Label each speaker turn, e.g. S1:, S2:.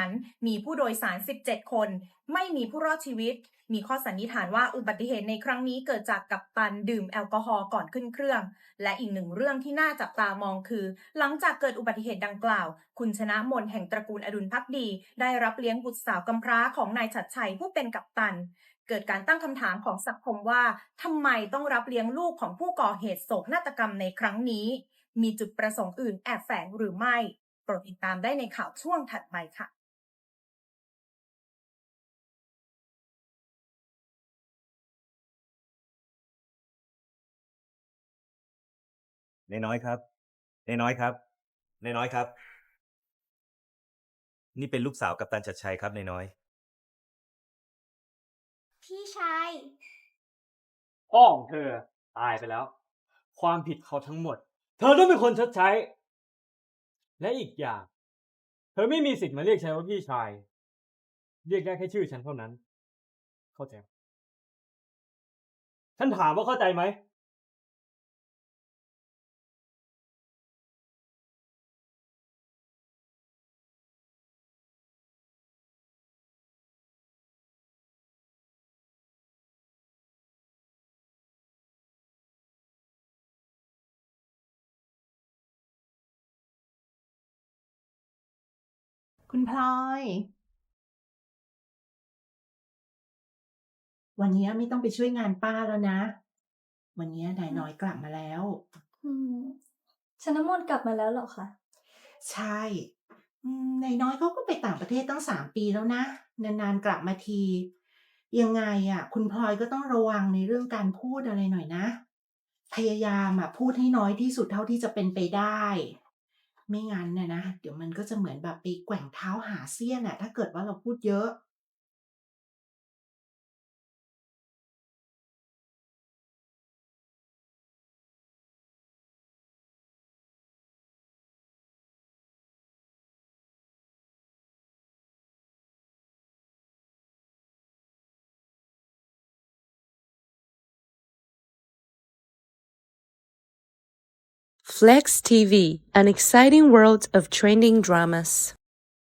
S1: ันมีผู้โดยสาร 17 คน ไม่มีผู้รอดชีวิต มีข้อสันนิษฐานว่าอุบัติเหตุในครั้งนี้เกิดจากกัปตันดื่มแอลกอฮอล์ก่อนขึ้นเครื่อง และอีกหนึ่งเรื่องที่น่าจับตามองคือ หลังจากเกิดอุบัติเหตุดังกล่าว คุณชนะมนแห่งตระกูลอดุลพักดี ได้รับเลี้ยงบุตรสาวกำพร้าของนายฉัดชัยผู้เป็นกัปตันเกิดการตั้งคำถามของสังคมว่าทำไมต้องรับเลี้ยงลูกของผู้ก่อเหตุโศกนาฏกรรมในครั้งนี้ มีจุดประสงค์อื่นแอบแฝงหรือไม่ โปรดติดตามได้ในข่าวช่วงถัดไปค่ะ
S2: นายน้อยครับนายน้อยครับนายน้อยครับ นี่เป็นลูกสาวกัปตันชัดชัยครับนายน้อย
S3: พี่ชาย
S4: พ่อของเธอตายไปแล้ว ความผิดเขาทั้งหมด เธอต้องเป็นคนชดใช้ และอีกอย่าง เธอไม่มีสิทธิ์มาเรียกฉันว่าพี่ชาย เรียกได้แค่ชื่อฉันเท่านั้น เข้าใจไหมฉันถามว่าเข้าใจไหม
S5: คุณพลอย วันนี้ไม่ต้องไปช่วยงานป้าแล้วนะ วันนี้นายน้อยกลับมาแล้ว
S3: อืมชนมนต์กลับมาแล้วเหรอคะ
S5: ใช่อืมนายน้อยเขาก็ไปต่างประเทศตั้งสามปีแล้วนะ นานๆกลับมาที ยังไงอะ คุณพลอยก็ต้องระวังในเรื่องการพูดอะไรหน่อยนะ พยายามอะพูดให้น้อยที่สุดเท่าที่จะเป็นไปได้ ไม่งั้นเนี่ยนะ เดี๋ยวมันก็จะเหมือนแบบไปแกว่งเท้าหาเสี้ยนอะถ้าเกิดว่าเราพูดเยอะ
S6: Flex TV, an exciting world of trending dramas.